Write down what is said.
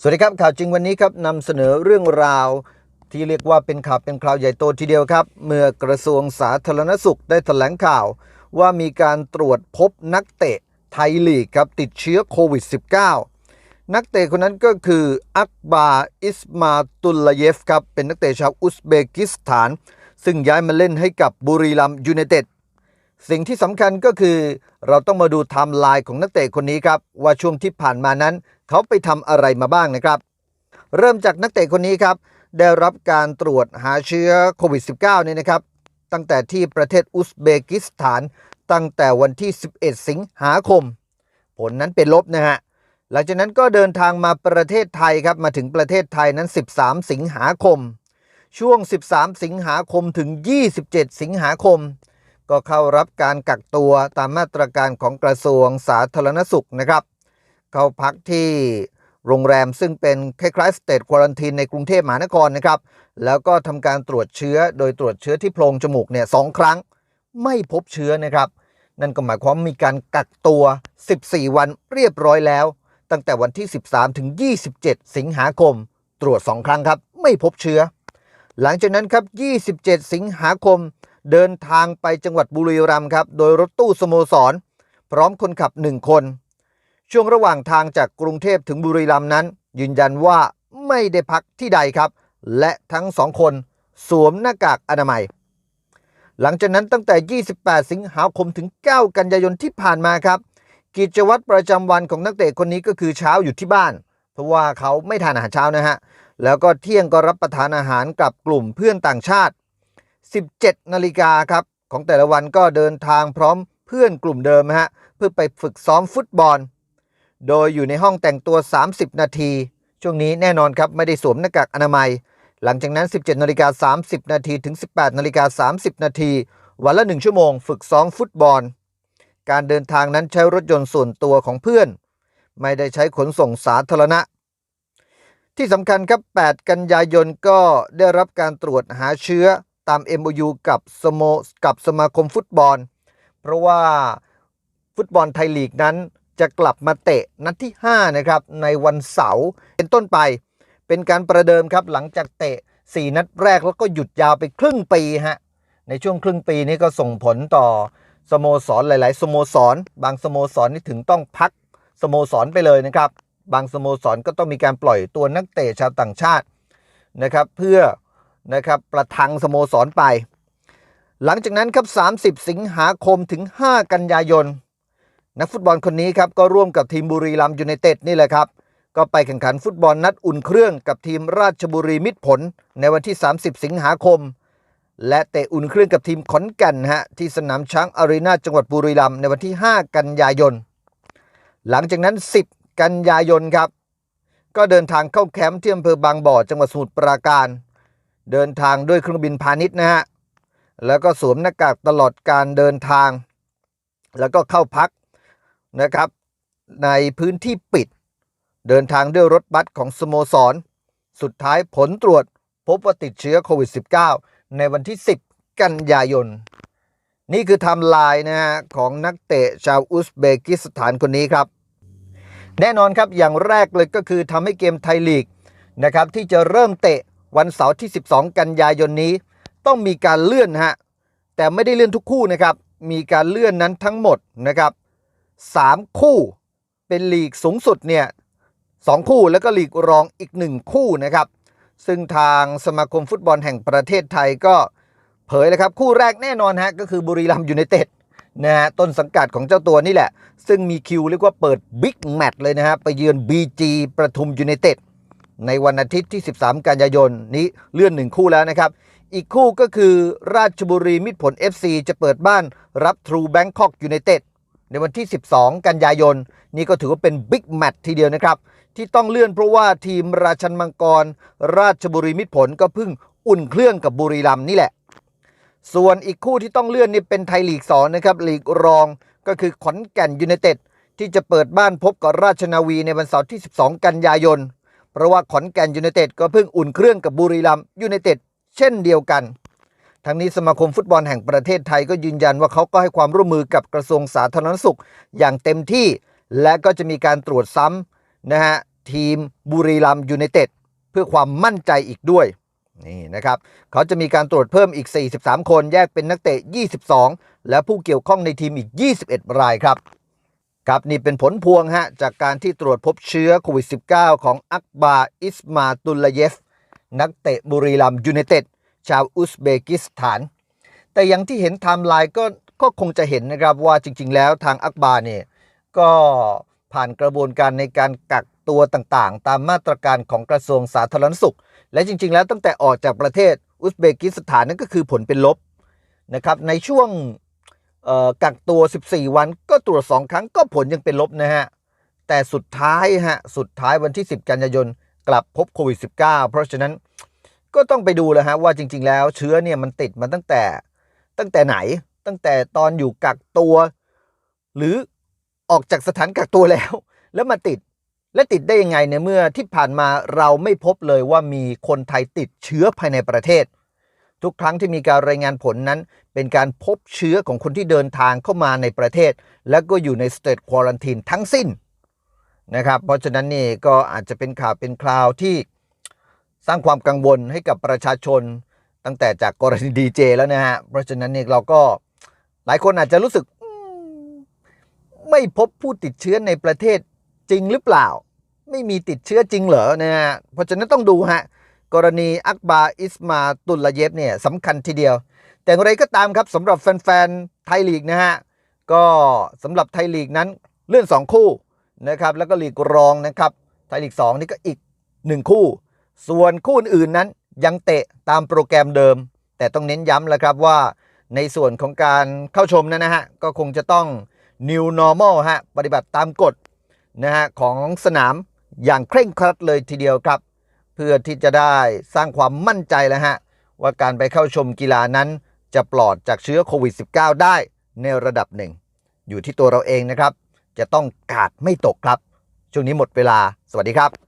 สวัสดีครับข่าวจริงวันนี้ครับนำเสนอเรื่องราวที่เรียกว่าเป็นข่าวเป็นคราวใหญ่โตทีเดียวครับ เมื่อกระทรวงสาธารณสุขได้แถลงข่าว ว่ามีการตรวจพบนักเตะไทยลีกครับติดเชื้อโควิด -19 นักเตะคนนั้นก็คืออักบาอิสมาตุลเยฟครับเป็นนักเตะชาวอุซเบกิสถาน ซึ่งย้ายมาเล่นให้กับบุรีรัมย์ยูไนเต็ดสิ่งที่สำคัญก็คือเราต้องมาดูไทม์ไลน์ของนักเตะคนนี้ครับว่าช่วงที่ผ่านมานั้น เขาไปทำอะไรมาบ้างนะครับ เริ่มจากนักเตะคนนี้ครับ ได้รับการตรวจหาเชื้อโควิด -19 เนี่ยนะครับ ตั้งแต่ที่ประเทศอุซเบกิสถาน ตั้งแต่วันที่ 11 สิงหาคม ผลนั้นเป็นลบนะฮะหลังจากนั้นก็เดินทางมาประเทศไทยครับ มาถึงประเทศไทยนั้น 13 สิงหาคม ช่วง 13 สิงหาคมถึง 27 สิงหาคม ก็เข้ารับการกักตัวตามมาตรการของกระทรวงสาธารณสุขนะครับ เข้าพักที่โรงแรมซึ่งเป็นคล้ายๆสเตทควอรันทีนในกรุงเทพมหานครนะครับ แล้วก็ทำการตรวจเชื้อโดยตรวจเชื้อที่โพรงจมูกเนี่ยสองครั้งไม่พบเชื้อนะครับ นั่นก็หมายความมีการกักตัว 14 วันเรียบร้อยแล้ว ตั้งแต่วันที่ 13 ถึง 27 สิงหาคม ตรวจ 2 ครั้งครับ ไม่พบเชื้อ หลังจากนั้นครับ 27 สิงหาคม เดินทางไปจังหวัดบุรีรัมย์ครับ โดยรถตู้สโมสร พร้อมคนขับ 1 คน ช่วงระหว่างทางจากกรุงเทพถึงบุรีรัมย์นั้น ยืนยันว่าไม่ได้พักที่ใดครับ และทั้งสองคนสวมหน้ากากอนามัย หลังจากนั้นตั้งแต่ 28 สิงหาคมถึง 9 กันยายนที่ผ่านมาครับ กิจวัตรประจำวันของนักเตะคนนี้ก็คือเช้าอยู่ที่บ้าน เพราะว่าเขาไม่ทานอาหารเช้านะฮะ แล้วก็เที่ยงก็รับประทานอาหารกับกลุ่มเพื่อนต่างชาติ 17 นาฬิกาครับของแต่ละวันก็เดินทางพร้อมเพื่อนกลุ่มเดิมฮะเพื่อไปฝึกซ้อมฟุตบอล โดยอยู่ในห้องแต่งตัว 30 นาที ช่วงนี้แน่นอนครับไม่ได้สวมหน้ากากอนามัย หลังจากนั้น 17นาฬิกา30 นาทีถึง 18นาฬิกา30 นาทีวันละ 1 ชั่วโมง ฝึกซ้อมฟุตบอล การเดินทางนั้นใช้รถยนต์ส่วนตัวของเพื่อน ไม่ได้ใช้ขนส่งสาธารณะ ที่สำคัญครับ 8 กันยายนก็ได้รับการตรวจหาเชื้อตาม MOU กับสโมกับสมาคมฟุตบอล เพราะว่าฟุตบอลไทยลีกนั้น จะกลับมาเตะนัดที่ 5 นะครับ ในวันเสาร์เป็นต้นไป เป็นการประเดิมครับหลังจากเตะ 4 นัดแรกแล้วก็หยุดยาวไปครึ่งปีฮะในช่วงครึ่งปีนี้ก็ส่งผลต่อสโมสรหลาย ๆ สโมสร บางสโมสรนี่ถึงต้องพักสโมสรไปเลยนะครับ บางสโมสรก็ต้องมีการปล่อยตัวนักเตะชาวต่างชาตินะครับ เพื่อนะครับประทังสโมสรไป หลังจากนั้นครับ 30 สิงหาคมถึง 5 กันยายน นักฟุตบอลคนนี้ครับก็ร่วมกับทีมบุรีรัมย์ยูไนเต็ดนี่แหละครับ ก็ไปแข่งขันฟุตบอลนัดอุ่นเครื่องกับทีมราชบุรีมิตรผลในวันที่ 30 สิงหาคม และเตะอุ่นเครื่องกับทีมขอนแก่นฮะที่สนามช้างอารีนาจังหวัดบุรีรัมย์ในวันที่ 5 กันยายน หลังจากนั้น 10 กันยายนครับ ก็เดินทางเข้าแคมป์ที่อำเภอบางบ่อจังหวัดสมุทรปราการ เดินทางด้วยเครื่องบินพาณิชย์นะฮะแล้วก็สวมหน้ากากตลอดการเดินทาง แล้วก็เข้าพัก นะครับ ในพื้นที่ปิด เดินทางด้วยรถบัสของสโมสร สุดท้ายผลตรวจพบว่าติดเชื้อโควิด -19 ในวันที่ 10 กันยายน นี่คือไทม์ไลน์นะฮะของนักเตะชาวอุซเบกิสถานคนนี้ครับ แน่นอนครับอย่างแรกเลยก็คือทำให้เกมไทยลีกนะครับที่จะเริ่มเตะวันเสาร์ที่ 12 กันยายนนี้ ต้องมีการเลื่อนฮะแต่ไม่ได้เลื่อนทุกคู่นะครับ มีการเลื่อนนั้นทั้งหมดนะครับ 3คู่ เป็นลีกสูงสุดเนี่ยสองคู่แล้วก็ลีกรองอีก1คู่นะครับ ซึ่งทางสมาคมฟุตบอลแห่งประเทศไทยก็เผยเลยครับ คู่แรกแน่นอนฮะก็คือบุรีรัมย์ยูไนเต็ดนะฮะต้นสังกัดของเจ้าตัวนี่แหละ ซึ่งมีคิวเรียกว่าเปิดบิ๊กแมตช์เลยนะฮะไปเยือน BG ประทุมยูไนเต็ดในวันอาทิตย์ที่ 13 กันยายนนี้เลื่อนหนึ่งคู่แล้วนะครับ อีกคู่ก็คือราชบุรีมิตรผล FC จะเปิดบ้านรับทรูแบงคอกยูไนเต็ด ในวันที่ 12 กันยายน นี่ก็ถือว่าเป็นบิ๊กแมตช์ทีเดียวนะครับ ที่ต้องเลื่อนเพราะว่าทีมราชันมังกร ราชบุรีมิตรผลก็เพิ่งอุ่นเครื่องกับบุรีรัมย์นี่แหละ ส่วนอีกคู่ที่ต้องเลื่อนนี่เป็นไทยลีก2นะครับลีกรองก็คือขอนแก่นยูไนเต็ดที่จะเปิดบ้านพบกับราชนาวีในวันเสาร์ที่ 12 กันยายน เพราะว่าขอนแก่นยูไนเต็ดก็เพิ่งอุ่นเครื่องกับบุรีรัมย์ยูไนเต็ดเช่นเดียวกัน ทั้งนี้สมาคมฟุตบอลแห่งประเทศไทยก็ยืนยันว่าเขาก็ให้ความร่วมมือกับกระทรวงสาธารณสุขอย่างเต็มที่ และก็จะมีการตรวจซ้ำนะฮะทีมบุรีรัมยูไนเต็ดเพื่อความมั่นใจอีกด้วยนี่นะครับเขาจะมีการตรวจเพิ่มอีก 43 คนแยกเป็นนักเตะ 22 และผู้เกี่ยวข้องในทีมอีก 21 รายครับครับนี่เป็นผลพวงฮะจากการที่ตรวจพบเชื้อโควิด -19 ของอักบาอิสมาตุลเยฟ นักเตะบุรีรัมย์ยูไนเต็ด ชาวอุซเบกิสถาน แต่อย่างที่เห็นไทม์ไลน์ก็ก็คงจะเห็นนะครับว่าจริง ๆ แล้วทางอักบาเนี่ยก็ผ่านกระบวนการในการกักตัวต่างๆ ตามมาตรการของกระทรวงสาธารณสุข และจริง ๆ แล้วตั้งแต่ออกจากประเทศอุซเบกิสถานนั่นก็คือผลเป็นลบนะครับในช่วงกักตัว 14 วันก็ตรวจ 2 ครั้งก็ผลยังเป็นลบนะฮะ แต่สุดท้ายฮะ สุดท้ายวันที่ 10 กันยายน กลับพบโควิด -19 เพราะฉะนั้น ก็ต้องไปดูแล้วฮะว่าจริง ๆ แล้วเชื้อเนี่ยมันติดมาตั้งแต่ตั้งแต่ไหน ตั้งแต่ตอนอยู่กักตัว หรือออกจากสถานกักตัวแล้ว แล้วมาติดและติดได้ยังไงในเมื่อที่ผ่านมาเราไม่พบเลยว่ามีคนไทยติดเชื้อภายในประเทศ ทุกครั้งที่มีการรายงานผลนั้น เป็นการพบเชื้อของคนที่เดินทางเข้ามาในประเทศ และก็อยู่ในสเตทควอลันทีนทั้งสิ้นนะครับเพราะฉะนั้นนี่ก็อาจจะเป็นข่าวเป็นคราวที่ สร้างความกังวลให้กับประชาชนตั้งแต่จากกรณีดีเจแล้วนะฮะ เพราะฉะนั้นเนี่ยเราก็หลายคนอาจจะรู้สึกไม่พบผู้ติดเชื้อในประเทศจริงหรือเปล่า ไม่มีติดเชื้อจริงเหรอนะฮะเพราะฉะนั้นต้องดูฮะกรณีอักบาอิสมาตุลเยฟเนี่ยสำคัญทีเดียว แต่อย่างไรก็ตามครับสำหรับแฟนๆไทยลีกนะฮะก็สำหรับไทยลีกนั้นเลื่อน 2 คู่นะครับแล้วก็ลีกรองนะครับไทยลีก 2 นี่ก็อีก 1 คู่ ส่วนคู่อื่นนั้นยังเตะตามโปรแกรมเดิม แต่ต้องเน้นย้ำแล้วครับว่าในส่วนของการเข้าชมนั้นนะฮะ ก็คงจะต้อง new normal ฮะ ปฏิบัติตามกฎนะฮะของสนามอย่างเคร่งครัดเลยทีเดียวครับ เพื่อที่จะได้สร้างความมั่นใจแล้วฮะ ว่าการไปเข้าชมกีฬานั้น จะปลอดจากเชื้อโควิด -19 ได้ในระดับหนึ่ง อยู่ที่ตัวเราเองนะครับ จะต้องกาดไม่ตกครับ ช่วงนี้หมดเวลา สวัสดีครับ